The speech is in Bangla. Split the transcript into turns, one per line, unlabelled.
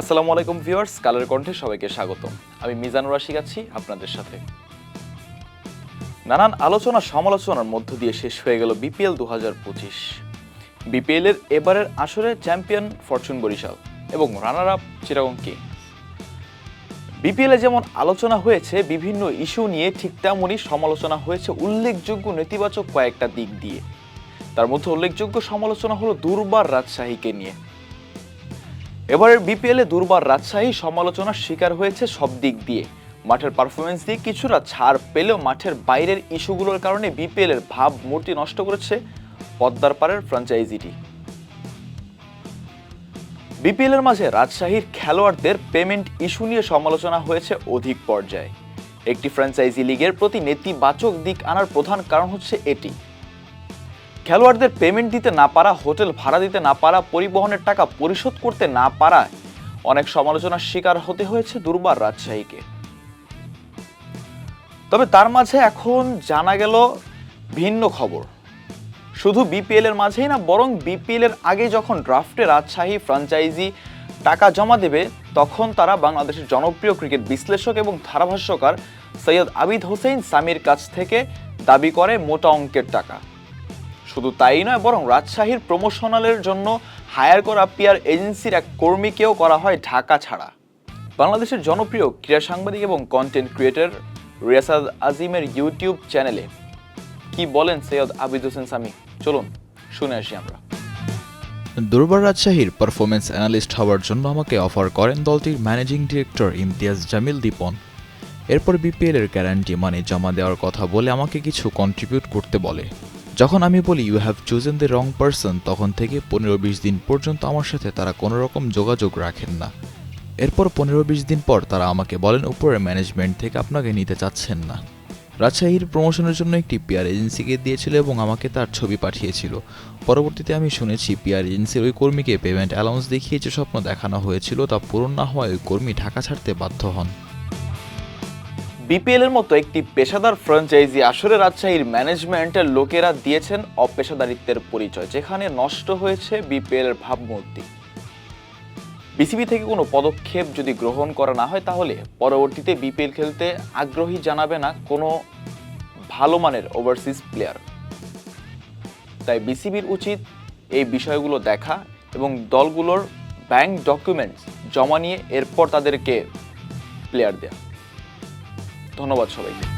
আসসালামু আলাইকুম ভিউয়ার্স, কালের কণ্ঠে সবাইকে স্বাগত আমি মিজানুর রাশিক আছি আপনাদের সাথে। নানান আলোচনা সমালোচনার মধ্য দিয়ে শেষ হয়ে গেল বিপিএল দু হাজার পঁচিশ। বিপিএল এর এবারের আসরে চ্যাম্পিয়ন ফরচুন বরিশাল এবং রানার আপ চিরাগং কিং। বিপিএলে যেমন আলোচনা হয়েছে, বিভিন্ন ইস্যু নিয়ে ঠিক তেমনই সমালোচনা হয়েছে উল্লেখযোগ্য নেতিবাচক কয়েকটা দিক দিয়ে। তার মধ্যে উল্লেখযোগ্য সমালোচনা হলো দুর্বার রাজশাহীকে নিয়ে। এবারের বিপিএল দুর্বার রাজশাহী সমালোচনার শিকার হয়েছে সব দিক দিয়ে। মাঠের পারফরমেন্স দিয়ে কিছুটা ছাড় পেলেও মাঠের বাইরের ইস্যুগুলোর কারণে বিপিএল এর ভাব মূর্তি নষ্ট করেছে পদ্মার পাড়ের ফ্র্যাঞ্চাইজিটি বিপিএল এর মাঝে রাজশাহীর খেলোয়াড়দের পেমেন্ট ইস্যু নিয়ে সমালোচনা হয়েছে অধিক পর্যায়ে। একটি ফ্র্যাঞ্চাইজি লিগের প্রতি নেতিবাচক দিক আনার প্রধান কারণ হচ্ছে এটি। খেলোয়াড়দের পেমেন্ট দিতে না পারা হোটেল ভাড়া দিতে না পারা, পরিবহনের টাকা পরিশোধ করতে না পারায় অনেক সমালোচনার শিকার হতে হয়েছে দুর্বার রাজশাহীকে। তবে তার মাঝে এখন জানা গেল ভিন্ন খবর। শুধু বিপিএল এর মাঝেই না, বরং বিপিএল এর আগে যখন ড্রাফটে রাজশাহী ফ্রাঞ্চাইজি টাকা জমা দেবে, তখন তারা বাংলাদেশের জনপ্রিয় ক্রিকেট বিশ্লেষক এবং ধারাভাষ্যকার সৈয়দ আবিদ হোসেন সামির কাছ থেকে দাবি করে মোটা অঙ্কের টাকা। শুধু তাই নয়, বরং রাজশাহীর প্রমোশনালের জন্য হায়ার করা পিয়ার এজেন্সির এক কর্মীকেও করা হয় ঢাকা ছাড়া। বাংলাদেশের জনপ্রিয় ক্রীড়া সাংবাদিক এবং কন্টেন্ট ক্রিয়েটর রিয়াসাদ আজিমের ইউটিউব চ্যানেলে কি বলেন সৈয়দ আবিদ হোসেন সামি? চলুন, শুনে আসি আমরা।
দুর্বার রাজশাহীর পারফরমেন্স অ্যানালিস্ট হওয়ার জন্য আমাকে অফার করেন দলটির ম্যানেজিং ডিরেক্টর ইমতিয়াজ জামিল দীপন। এরপর বিপিএল এর গ্যারান্টি মানি জমা দেওয়ার কথা বলে আমাকে কিছু কন্ট্রিবিউট করতে বলে। যখন আমি বলি you have chosen the wrong person তখন থেকে পনেরো বিশ দিন পর্যন্ত আমার সাথে তারা কোনো রকম যোগাযোগ রাখেন না। এরপর পনেরো বিশ দিন পর তারা আমাকে বলেন উপরে ম্যানেজমেন্ট থেকে আপনাকে নিতে চাচ্ছেন না। রাজশাহীর প্রমোশনের জন্য একটি পিআর এজেন্সিকে দিয়েছিল এবং আমাকে তার ছবি পাঠিয়েছিল। পরবর্তীতে আমি শুনেছি পিআর এজেন্সির ওই কর্মীকে পেমেন্ট অ্যালাউন্স দেখিয়ে যে স্বপ্ন দেখানো হয়েছিল তা পূরণ না হওয়ায় ওই কর্মী ঢাকা ছাড়তে বাধ্য হন।
বিপিএল এর মতো একটি পেশাদার ফ্র্যাঞ্চাইজি আসরে রাজশাহীর ম্যানেজমেন্টের লোকেরা দিয়েছেন অপেশাদারিত্বের পরিচয়, যেখানে নষ্ট হয়েছে বিপিএল এর ভাবমূর্তি। বিসিবি থেকে কোনো পদক্ষেপ যদি গ্রহণ করা না হয়, তাহলে পরবর্তীতে বিপিএল খেলতে আগ্রহী জানাবে না কোনো ভালো মানের ওভারসিজ প্লেয়ার তাই বিসিবির উচিত এই বিষয়গুলো দেখা এবং দলগুলোর ব্যাংক ডকুমেন্টস জমা নিয়ে এরপর তাদেরকে প্লেয়ার দেয়া। ধন্যবাদ সবাইকে।